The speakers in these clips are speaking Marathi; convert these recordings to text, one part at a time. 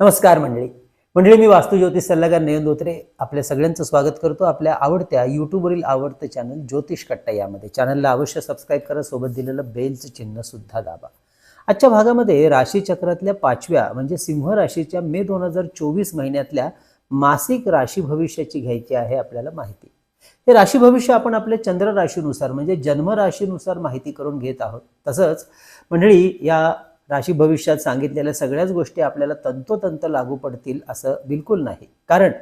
नमस्कार मंडळी. मंडळी मी वास्तुज्योतिष सल्लागार नयन धोत्रे आपल्या सगळ्यांचं स्वागत करतो आपल्या आवडत्या यूट्यूबवरील आवडतं चॅनल ज्योतिष कट्टा यामध्ये. चॅनलला अवश्य सबस्क्राईब करा सोबत दिलेलं बेलचं चिन्ह सुद्धा दाबा. आजच्या भागामध्ये राशीचक्रातल्या पाचव्या म्हणजे सिंह राशीच्या मे दोन हजार चोवीस महिन्यातल्या मासिक राशी भविष्याची घ्यायची आहे आपल्याला माहिती. हे राशी भविष्य आपण आपल्या चंद्र राशीनुसार म्हणजे जन्म राशीनुसार माहिती करून घेत आहोत. तसंच मंडळी या राशी भविष्यात सांगितलेल्या सगळ्याच गोष्टी आपल्याला तंतोतंत लागू पडतील असं बिलकुल नाही. कारण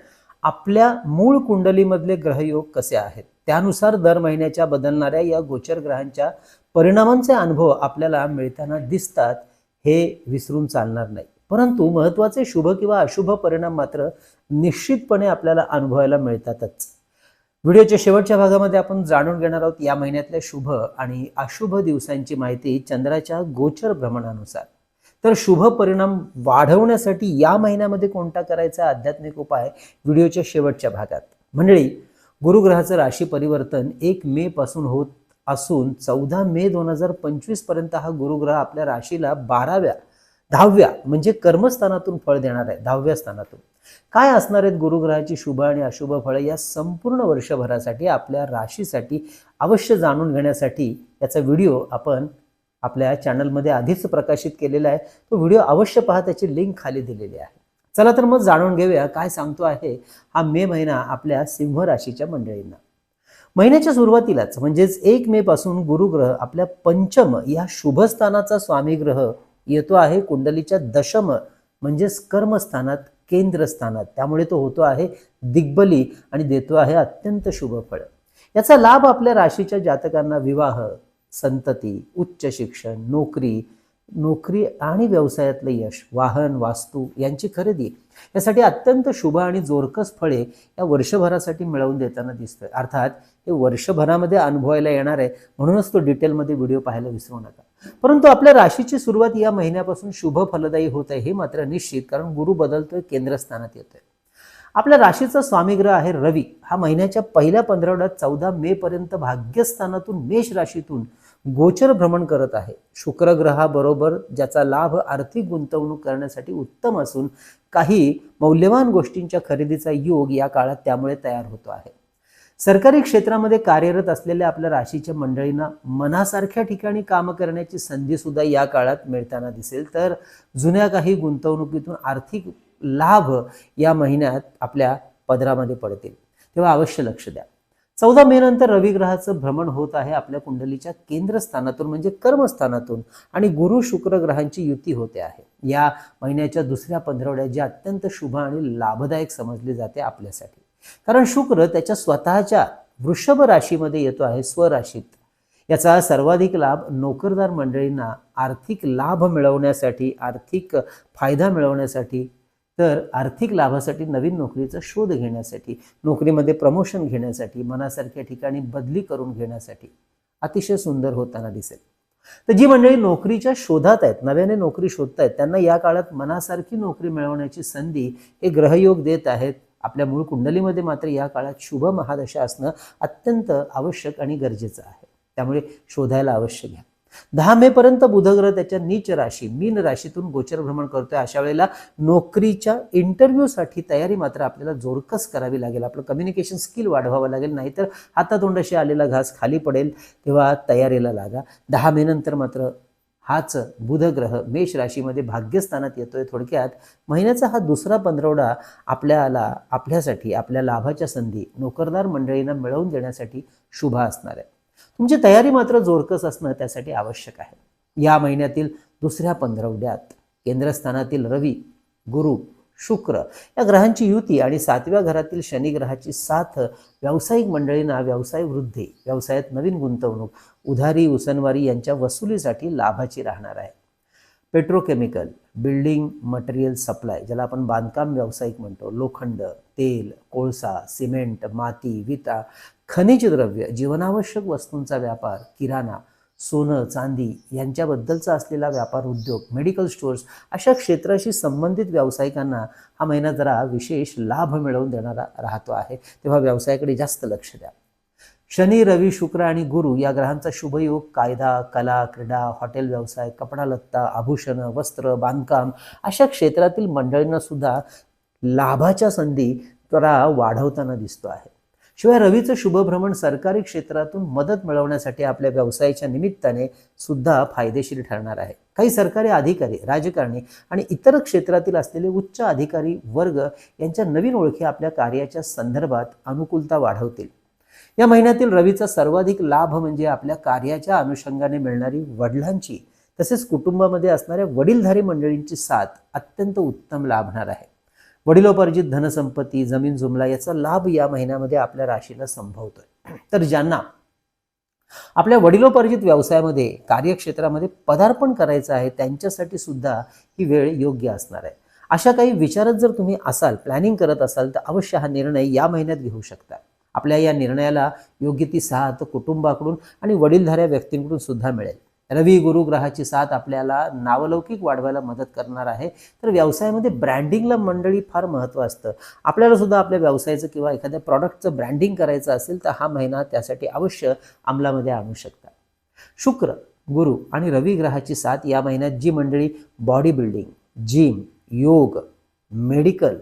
आपल्या मूळ कुंडलीमधले ग्रहयोग कसे आहेत? त्यानुसार दर महिन्याच्या बदलणाऱ्या या गोचर ग्रहांच्या परिणामांचे अनुभव आपल्याला मिळताना दिसतात हे विसरून चालणार नाही. परंतु महत्त्वाचे शुभ किंवा अशुभ परिणाम मात्र निश्चितपणे आपल्याला अनुभवायला मिळतातच. व्हिडिओच्या शेवटच्या भागामध्ये आपण जाणून घेणार आहोत या महिन्यातल्या शुभ आणि अशुभ दिवसांची माहिती चंद्राच्या गोचर भ्रमणानुसार. तर शुभ परिणाम वाढवण्यासाठी या महिन्यामध्ये कोणता करायचा आध्यात्मिक उपाय व्हिडिओच्या शेवटच्या भागात. मंडळी गुरुग्रहाचं राशी परिवर्तन एक मे पासून होत असून चौदा मे दोन हजार पंचवीसपर्यंत हा गुरुग्रह आपल्या राशीला बाराव्या दहाव्या म्हणजे कर्मस्थानातून फळ देणार आहे दहाव्या स्थानातून. काय असणार आहेत गुरुग्रहाची शुभ आणि अशुभ फळं या संपूर्ण वर्षभरासाठी आपल्या राशीसाठी अवश्य जाणून घेण्यासाठी याचा व्हिडिओ आपण आपल्या चॅनलमध्ये आधीच प्रकाशित केलेला आहे. तो व्हिडिओ अवश्य पहा त्याची लिंक खाली दिलेली आहे. चला तर मग जाणून घेऊया काय सांगतो आहे हा मे महिना आपल्या सिंह राशीच्या मंडळींना. महिन्याच्या सुरुवातीलाच म्हणजेच एक मे पासून गुरुग्रह आपल्या पंचम या शुभस्थानाचा स्वामी ग्रह येतो आहे कुंडलीच्या दशम म्हणजेच कर्मस्थानात केंद्रस्थानात. त्यामुळे तो होतो आहे दिग्बली आणि देतो आहे अत्यंत शुभ फळ. याचा लाभ आपल्या राशीच्या जातकांना विवाह संतती उच्च शिक्षण नोकरी नोकरी आणि व्यवसायातलं यश वाहन वास्तू यांची खरेदी. यासाठी अत्यंत शुभ आणि जोरकस फळे या वर्षभरासाठी मिळवून देताना दिसतोय. अर्थात हे वर्षभरामध्ये अनुभवायला येणार आहे. म्हणूनच तो डिटेलमध्ये व्हिडिओ पाहायला विसरू नका. परंतु आपल्या राशीची सुरुवात या महिन्यापासून शुभ फलदायी होत आहे हे मात्र निश्चित कारण गुरु बदलतोय केंद्रस्थानात येतोय. आपल्या राशीचा स्वामीग्रह आहे रवी. हा महिन्याच्या पहिल्या पंधरवड्यात चौदा मे पर्यंत भाग्यस्थानातून मेष राशीतून गोचर भ्रमण करत आहे. शुक्रग्रहाबरोबर ज्याचा लाभ आर्थिक गुंतवणूक करण्यासाठी उत्तम असून काही मौल्यवान गोष्टींच्या खरेदीचा योग या काळात त्यामुळे तयार होतो आहे. सरकारी क्षेत्रामध्ये कार्यरत असलेल्या आपल्या राशीच्या मंडळींना मनासारख्या ठिकाणी काम करण्याची संधी सुद्धा या काळात मिळताना दिसेल. तर जुन्या काही गुंतवणुकीतून आर्थिक लाभ या महिन्यात आपल्या पदरामध्ये पडतील. तेव्हा अवश्य लक्ष द्या. चौदा मे नंतर रविग्रहाचं भ्रमण होत आहे आपल्या कुंडलीच्या केंद्रस्थानातून म्हणजे कर्मस्थानातून आणि गुरु शुक्र ग्रहांची युती होते आहे. या महिन्याच्या दुसऱ्या पंधरवड्यात जी अत्यंत शुभ आणि लाभदायक समजली जाते आपल्यासाठी. कारण शुक्र त्याच्या स्वतःच्या वृषभ राशीमध्ये येतो आहे स्वराशीत. याचा सर्वाधिक लाभ नोकरदार मंडळींना आर्थिक लाभ मिळवण्यासाठी आर्थिक फायदा मिळवण्यासाठी तर आर्थिक लाभासाठी नवीन नोकरीचा शोध घेण्यासाठी नोकरीमध्ये प्रमोशन घेण्यासाठी मनासारख्या ठिकाणी बदली करून घेण्यासाठी अतिशय सुंदर होताना दिसेल. तर जी मंडळी नोकरीच्या शोधात आहेत नव्याने नोकरी शोधतायत त्यांना या काळात मनासारखी नोकरी मिळवण्याची संधी हे ग्रहयोग देत आहेत. आपल्या मूळ कुंडलीमध्ये मात्र या काळात शुभ महादशा असणं अत्यंत आवश्यक आणि गरजेचं आहे. त्यामुळे शोधायला अवश्य घ्या. दहा मे पर्यंत बुधग्रह त्याच्या नीच राशी मीन राशीतून गोचर भ्रमण करतोय. अशा वेळेला नोकरीच्या इंटरव्ह्यूसाठी तयारी मात्र आपल्याला जोरकस करावी लागेल. आपलं कम्युनिकेशन स्किल वाढवावं लागेल. नाहीतर हातातोंडाशी आलेला घास खाली पडेल तेव्हा तयारीला लागा. दहा मे नंतर मात्र हाच बुधग्रह मेष राशीमध्ये भाग्यस्थानात येतोय थोडक्यात. महिन्याचा हा दुसरा पंधरवडा आपल्याला आपल्यासाठी आपल्या लाभाच्या संधी नोकरदार मंडळींना मिळवून देण्यासाठी शुभ असणार आहे. तुमची तयारी मात्र जोरकस असणं त्यासाठी आवश्यक आहे. या महिन्यातील दुसऱ्या पंधरवड्यात केंद्रस्थानातील रवी गुरु शुक्र. या ग्रहांची युती आणि सातव्या घरातील शनी ग्रहाची साथ व्यावसायिक मंडळींना व्यवसाय वृद्धी व्यवसायात नवीन गुंतवणूक उधारी उसनवारी यांच्या वसुलीसाठी लाभाची राहणार आहे. पेट्रोकेमिकल बिल्डिंग मटेरियल सप्लाय ज्याला आपण बांधकाम व्यावसायिक म्हणतो लोखंड तेल कोळसा सिमेंट माती विटा खनिज द्रव्य जीवनावश्यक वस्तूंचा व्यापार किराणा सोनं चांदी यांच्याबद्दलचा असलेला व्यापार उद्योग मेडिकल स्टोअर्स अशा क्षेत्राशी संबंधित व्यावसायिकांना हा महिना जरा विशेष लाभ मिळवून देणारा राहतो आहे. तेव्हा व्यवसायाकडे जास्त लक्ष द्या. शनी रवी शुक्र आणि गुरु या ग्रहांचा शुभयोग कायदा कला क्रीडा हॉटेल व्यवसाय कपडा लत्ता आभूषण वस्त्र बांधकाम अशा क्षेत्रातील मंडळींना सुद्धा लाभाच्या संधी त्वरा वाढवताना दिसतो आहे. शिवाय रवीचं शुभभ्रमण सरकारी क्षेत्रातून मदत मिळवण्यासाठी आपल्या व्यवसायाच्या निमित्ताने सुद्धा फायदेशीर ठरणार आहे. काही सरकारी अधिकारी राजकारणी आणि इतर क्षेत्रातील असलेले उच्च अधिकारी वर्ग यांच्या नवीन ओळखी आपल्या कार्याच्या संदर्भात अनुकूलता वाढवतील. या महिन्यातील रवीचा सर्वाधिक लाभ म्हणजे आपल्या कार्याच्या अनुषंगाने मिळणारी वडिलांची तसेच कुटुंबामध्ये असणाऱ्या वडीलधारी मंडळींची साथ अत्यंत उत्तम लाभणार आहे. वडिलोपार्जित धनसंपत्ती जमीन जुमला याचा लाभ या महिन्यामध्ये आपल्या राशीला संभवतोय. तर ज्यांना आपल्या वडिलोपार्जित व्यवसायामध्ये कार्यक्षेत्रामध्ये पदार्पण करायचं आहे त्यांच्यासाठी सुद्धा ही वेळ योग्य असणार आहे. अशा काही विचारात जर तुम्ही असाल प्लॅनिंग करत असाल तर अवश्य हा निर्णय या महिन्यात घेऊ शकता. आपल्या या निर्णयाला योग्य ती साथ कुटुंबाकडून आणि वडीलधाऱ्या व्यक्तींकडून सुद्धा मिळेल. रवी गुरु ग्रहाची साथ आपल्याला नावलौकिक वाढवायला मदत करणार आहे. तर व्यवसायामध्ये ब्रँडिंगला मंडळी फार महत्त्व असतं. आपल्याला सुद्धा आपल्या व्यवसायाचं किंवा एखाद्या प्रॉडक्टचं ब्रँडिंग करायचं असेल तर हा महिना त्यासाठी अवश्य अंमलामध्ये आणू शकता. शुक्र गुरु आणि रवी ग्रहाची साथ या महिन्यात जी मंडळी बॉडी बिल्डिंग जिम योग medical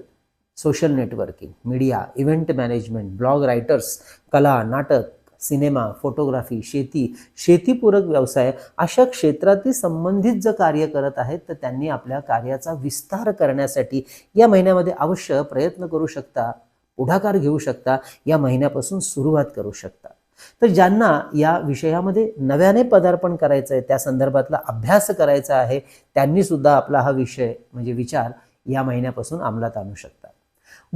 social networking media event management blog writers कला नाटक सिनेमा फोटोग्राफी शेती शेतीपूरक व्यवसाय अशा क्षेत्रातील संबंधित जर कार्य करत आहेत तर त्यांनी आपल्या कार्याचा विस्तार करण्यासाठी या महिन्यामध्ये अवश्य प्रयत्न करू शकता पुढाकार घेऊ शकता या महिन्यापासून सुरुवात करू शकता. तर ज्यांना या विषयामध्ये नव्याने पदार्पण करायचं आहे त्या संदर्भातला अभ्यास करायचा आहे त्यांनी सुद्धा आपला हा विषय म्हणजे विचार या महिन्यापासून अंमलात आणू शकता.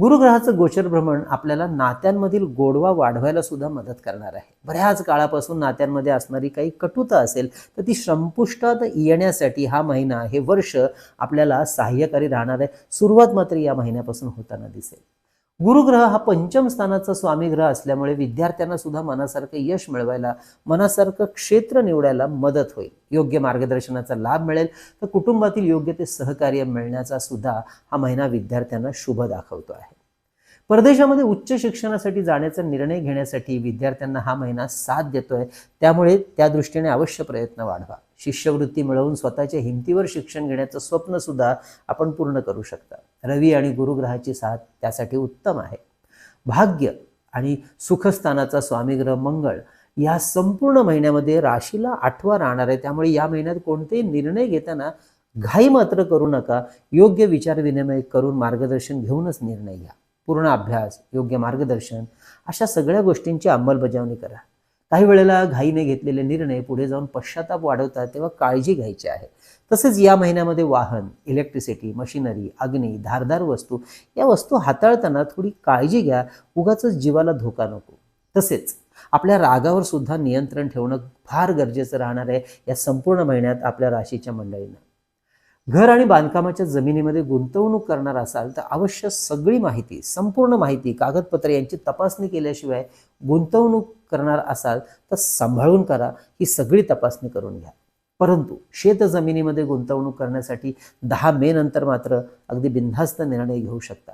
गुरुग्रहाचं गोचर भ्रमण आपल्याला नात्यांमधील गोडवा वाढवायला सुद्धा मदत करणार आहे. बऱ्याच काळापासून नात्यांमध्ये असणारी काही कटुता असेल तर ती संपुष्टात येण्यासाठी हा महिना हे वर्ष आपल्याला सहाय्यकारी राहणार आहे. सुरुवात मात्र या महिन्यापासून होताना दिसेल. गुरुग्रह हा पंचम स्थानाचा स्वामी ग्रह असल्यामुळे विद्यार्थ्यांना सुद्धा मनासारखं यश मिळवायला मनासारखं क्षेत्र निवडायला मदत होईल. योग्य मार्गदर्शनाचा लाभ मिळेल. तर कुटुंबातील योग्य ते सहकार्य मिळण्याचा सुद्धा हा महिना विद्यार्थ्यांना शुभ दाखवतो आहे. परदेशामध्ये उच्च शिक्षणासाठी जाण्याचा निर्णय घेण्यासाठी विद्यार्थ्यांना हा महिना साथ देतोय. त्यामुळे त्या दृष्टीने अवश्य प्रयत्न वाढवा. शिष्यवृत्ती मिळवून स्वतःच्या हिमतीवर शिक्षण घेण्याचं स्वप्नसुद्धा आपण पूर्ण करू शकता. रवी आणि गुरुग्रहाची साथ त्यासाठी उत्तम आहे. भाग्य आणि सुखस्थानाचा स्वामीग्रह मंगळ या संपूर्ण महिन्यामध्ये राशीला आठवा राहणार आहे. त्यामुळे या महिन्यात कोणतेही निर्णय घेताना घाई मात्र करू नका. योग्य विचारविनिमय करून मार्गदर्शन घेऊनच निर्णय घ्या. पूर्ण अभ्यास योग्य मार्गदर्शन अशा सगळ्या गोष्टींची अंमलबजावणी करा. काही वेळेला घाईने घेतलेले निर्णय पुढे जाऊन पश्चाताप वाढवतात तेव्हा काळजी घ्यायची आहे. तसेच या महिन्यामध्ये वाहन इलेक्ट्रिसिटी मशिनरी अग्नी धारदार वस्तू या वस्तू हाताळताना थोडी काळजी घ्या. उगाच जीवाला धोका नको. तसेच आपल्या रागावर सुद्धा नियंत्रण ठेवणं फार गरजेचं राहणार आहे या संपूर्ण महिन्यात आपल्या राशीच्या मंडळींना. घर आणि बांधकामाच्या जमिनीमध्ये गुंतवणूक करणार असाल तर अवश्य सगळी माहिती संपूर्ण माहिती कागदपत्र यांची तपासणी केल्याशिवाय गुंतवणूक करणार असाल तर सांभाळून करा. ही सगळी तपासणी करून घ्या. परंतु शेत जमिनीमध्ये गुंतवणूक करण्यासाठी दहा मे नंतर मात्र अगदी बिनधास्त निर्णय घेऊ शकता.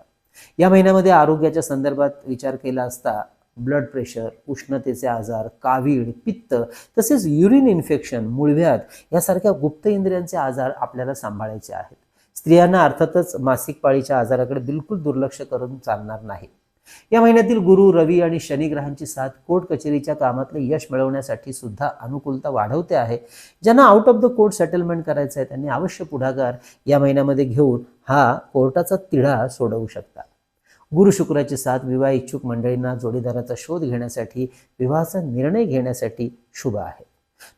या महिन्यामध्ये आरोग्याच्या संदर्भात विचार केला असता ब्लड प्रेशर उष्णतेचे आजार कावीळ पित्त तसेच युरिन इन्फेक्शन मूळव्याध यासारख्या गुप्त इंद्रियांचे आजार आपल्याला सांभाळायचे आहेत. स्त्रियांना अर्थातच मासिक पाळीच्या आजाराकडे बिलकुल दुर्लक्ष करून चालणार नाही. या महिन्यातील गुरु रवी आणि शनी ग्रहांची साथ कोर्ट कचेरीच्या कामातले यश मिळवण्यासाठी सुद्धा अनुकूलता वाढवते आहे. ज्यांना out of the court settlement करायचं आहे त्यांनी अवश्य पुढाकार या महिन्यामध्ये घेऊन हा कोर्टाचा तिढा सोडवू शकता. गुरु शुक्राची साथ विवाह इच्छुक मंडळींना जोडीदाराचा शोध घेण्यासाठी विवाहाचा निर्णय घेण्यासाठी शुभ आहे.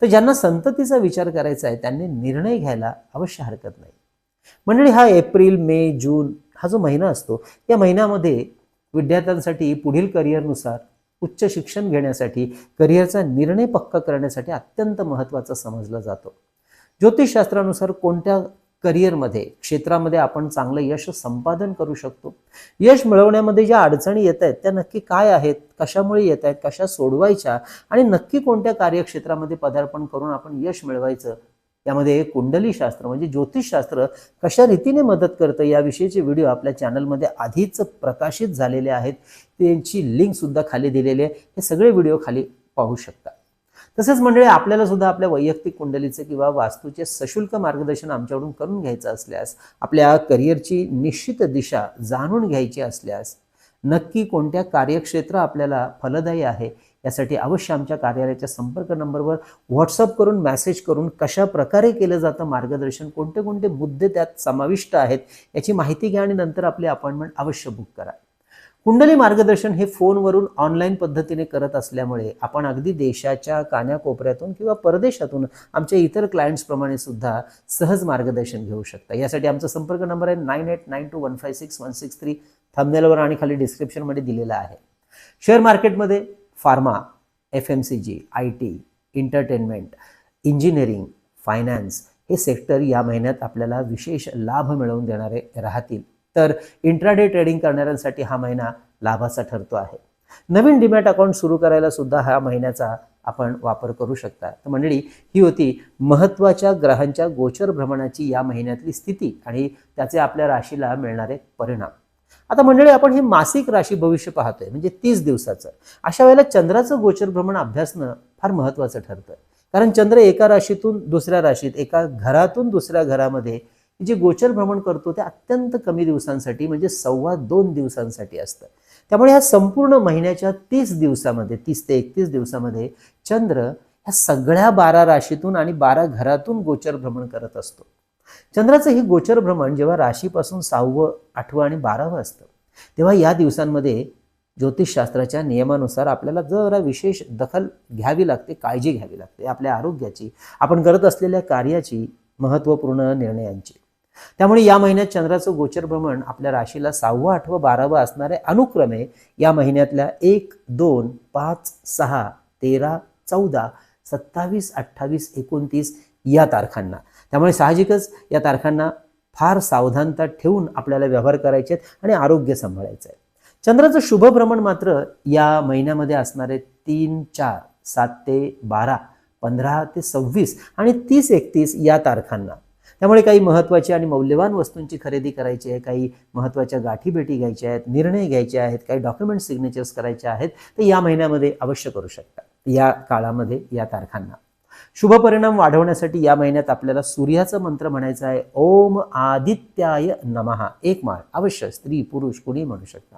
तर ज्यांना संततीचा विचार करायचा आहे त्यांनी निर्णय घ्यायला अवश्य हरकत नाही. मंडळी हा एप्रिल मे जून हा जो महिना असतो या महिन्यामध्ये विद्यार्थ्यांसाठी पुढील करिअरनुसार उच्च शिक्षण घेण्यासाठी करिअरचा निर्णय पक्का करण्यासाठी अत्यंत महत्त्वाचा समजला जातो. ज्योतिषशास्त्रानुसार कोणत्या करिअरमध्ये क्षेत्रामध्ये आपण चांगलं यश संपादन करू शकतो? यश मिळवण्यामध्ये ज्या अडचणी येत आहेत त्या नक्की काय आहेत? कशामुळे येत आहेत? कशा सोडवायच्या? आणि नक्की कोणत्या कार्यक्षेत्रामध्ये पदार्पण करून आपण यश मिळवायचं? त्यामध्ये कुंडलीशास्त्र म्हणजे ज्योतिषशास्त्र कशा रीतीने मदत करतं याविषयीचे व्हिडिओ आपल्या चॅनलमध्ये आधीच प्रकाशित झालेले आहेत. त्यांची लिंक सुद्धा खाली दिलेली आहे. हे सगळे व्हिडिओ खाली पाहू शकता. तसेच मंडळी आपल्याला सुद्धा आपल्या वैयक्तिक कुंडलीचे किंवा वास्तूचे सशुल्क मार्गदर्शन आमच्याकडून करून घ्यायचं असल्यास आपल्या करिअरची निश्चित दिशा जाणून घ्यायची असल्यास नक्की कोणत्या कार्यक्षेत्र आपल्याला फलदायी आहे यासाठी अवश्य आमच्या कार्यालयाच्या संपर्क नंबरवर व्हॉट्सअप करून मेसेज करून कशा प्रकारे केलं जातं मार्गदर्शन कोणते कोणते मुद्दे त्यात समाविष्ट आहेत याची माहिती घ्या आणि नंतर आपली अपॉइंटमेंट अवश्य बुक करा. कुंडली मार्गदर्शन हे फोनवरून ऑनलाईन पद्धतीने करत असल्यामुळे आपण अगदी देशाच्या कान्याकोपऱ्यातून किंवा परदेशातून आमच्या इतर क्लायंट्सप्रमाणे सुद्धा सहज मार्गदर्शन घेऊ शकता. यासाठी आमचा संपर्क नंबर आहे nine eight nine two one five six one six three. थंबनेलवर आणि खाली डिस्क्रिप्शनमध्ये दिलेला आहे. शेअर मार्केटमध्ये pharma F M C G I T entertainment engineering finance हे सेक्टर या महिन्यात आपल्याला विशेष लाभ मिळवून देणारे राहतील. तर इंट्राडे ट्रेडिंग करणाऱ्यांसाठी हा महिना लाभाचा ठरतो आहे. नवीन डिमॅट अकाउंट सुरू करायला सुद्धा हा महिन्याचा आपण वापर करू शकता. तर मंडळी ही होती महत्त्वाच्या ग्रहांच्या गोचर भ्रमणाची या महिन्यातली स्थिती आणि त्याचे आपल्या राशीला मिळणारे परिणाम. आता मंडळी आपण हे मासिक राशी भविष्य पाहतोय म्हणजे तीस दिवसाचं. अशा वेळेला चंद्राचं गोचर भ्रमण अभ्यासणं फार महत्वाचं ठरतं कारण चंद्र एका राशीतून दुसऱ्या राशीत एका घरातून दुसऱ्या घरामध्ये जे गोचर भ्रमण करतो ते अत्यंत कमी दिवसांसाठी म्हणजे सव्वा दोन दिवसांसाठी असतं. त्यामुळे ह्या संपूर्ण महिन्याच्या तीस दिवसामध्ये तीस ते एकतीस दिवसामध्ये चंद्र ह्या सगळ्या बारा राशीतून आणि बारा घरातून गोचर भ्रमण करत असतो. चंद्राचं हे गोचर भ्रमण जेव्हा राशीपासून सहावं आठवं आणि बारावं असतं तेव्हा या दिवसांमध्ये ज्योतिषशास्त्राच्या नियमानुसार आपल्याला जरा विशेष दखल घ्यावी लागते काळजी घ्यावी लागते आपल्या आरोग्याची आपण करत असलेल्या कार्याची महत्त्वपूर्ण निर्णयांची. त्यामुळे या महिन्यात चंद्राचं गोचर भ्रमण आपल्या राशीला सहावं आठवं बारावं असणारे अनुक्रमे या महिन्यातल्या एक दोन पाच सहा तेरा चौदा सत्तावीस अठ्ठावीस एकोणतीस या तारखांना. त्यामुळे साहजिकच या तारखांना फार सावधानता ठेवून आपल्याला व्यवहार करायचे आहेत आणि आरोग्य सांभाळायचं आहे. चंद्राचं शुभ भ्रमण मात्र या महिन्यामध्ये असणारे तीन चार सात ते बारा पंधरा ते सव्वीस आणि तीस एकतीस या तारखांना. त्यामुळे काही महत्त्वाची आणि मौल्यवान वस्तूंची खरेदी करायची आहे काही महत्त्वाच्या गाठीभेटी घ्यायच्या आहेत निर्णय घ्यायचे आहेत काही डॉक्युमेंट सिग्नेचर्स करायचे आहेत तर या महिन्यामध्ये अवश्य करू शकता. या काळामध्ये या तारखांना. शुभ परिणाम वाढवण्यासाठी या महिन्यात आपल्याला सूर्याचं मंत्र म्हणायचं आहे. ओम आदित्याय नमहा एक माळ. अवश्य स्त्री पुरुष कुणी म्हणू शकता.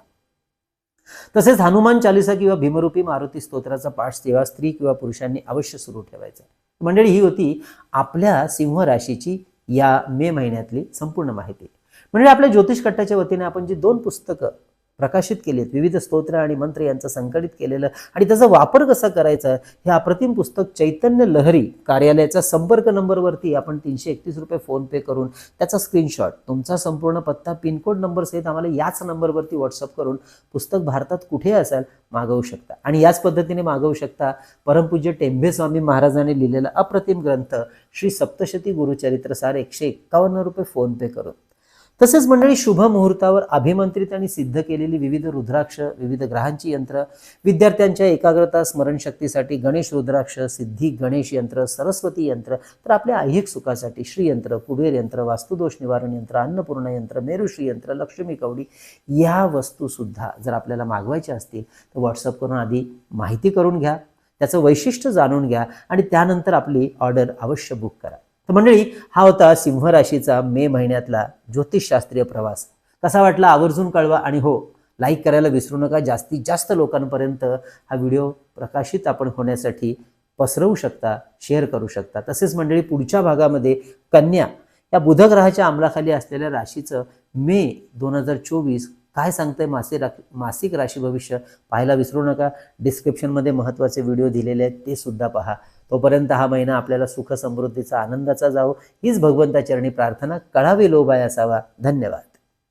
तसेच हनुमान चालिसा किंवा भीमरूपी मारुती स्तोत्राचा पाठ सेवा स्त्री किंवा पुरुषांनी अवश्य सुरू ठेवायचा. मंडळी ही होती आपल्या सिंह राशीची या मे महिन्यातली संपूर्ण माहिती. म्हणजे आपल्या ज्योतिष कट्ट्याच्या वतीने आपण जी दोन पुस्तकं प्रकाशित केलेत विविध स्तोत्र आणि मंत्र यांचं संकलित केलेलं आणि त्याचा वापर कसा करायचा हे अप्रतिम पुस्तक चैतन्य लहरी कार्यालयाचा संपर्क नंबरवरती आपण तीनशे एकतीस रुपये फोनपे करून त्याचा स्क्रीनशॉट तुमचा संपूर्ण पत्ता पिनकोड नंबर सहित आम्हाला याच नंबरवरती व्हॉट्सअप करून पुस्तक भारतात कुठे असाल मागवू शकता. आणि याच पद्धतीने मागवू शकता परमपूज्य टेंभे स्वामी महाराजांनी लिहिलेला अप्रतिम ग्रंथ श्री सप्तशती गुरुचरित्र सार एकशे एक्कावन्न रुपये फोनपे करून. तसेच मंडळी शुभ मुहूर्तावर अभिमंत्रित आणि सिद्ध केलेली विविध रुद्राक्ष विविध ग्रहांची यंत्र विद्यार्थ्यांच्या एकाग्रता स्मरणशक्तीसाठी गणेश रुद्राक्ष सिद्धी गणेश यंत्र सरस्वती यंत्र तर आपल्या ऐहिक सुखासाठी श्रीयंत्र कुबेर यंत्र वास्तुदोष निवारण यंत्र अन्नपूर्ण यंत्र मेरुश्री यंत्र लक्ष्मी कवडी या वस्तूसुद्धा जर आपल्याला मागवायच्या असतील तर व्हॉट्सअप करून आधी माहिती करून घ्या त्याचं वैशिष्ट्य जाणून घ्या आणि त्यानंतर आपली ऑर्डर अवश्य बुक करा. तर मंडळी हा होता सिंह राशीचा मे महिन्यातला ज्योतिषशास्त्रीय प्रवास. कसा वाटला आवर्जून कळवा आणि हो लाईक करायला विसरू नका. जास्तीत जास्त लोकांपर्यंत हा व्हिडिओ प्रकाशित आपण होण्यासाठी पसरवू शकता शेअर करू शकता. तसेच मंडळी पुढच्या भागामध्ये कन्या या बुधग्रहाच्या अंमलाखाली असलेल्या राशीचं मे दोन हजार चोवीस काय सांगतंय मासिक रा मासिक राशी भविष्य पाहायला विसरू नका. डिस्क्रिप्शनमध्ये महत्त्वाचे व्हिडिओ दिलेले आहेत ते सुद्धा पहा. तोपर्यंत हा महिना आपल्याला सुख समृद्धीचा आनंदाचा जावो. हीच भगवंताचरणी प्रार्थना. कळावी लोभाय असावा. धन्यवाद.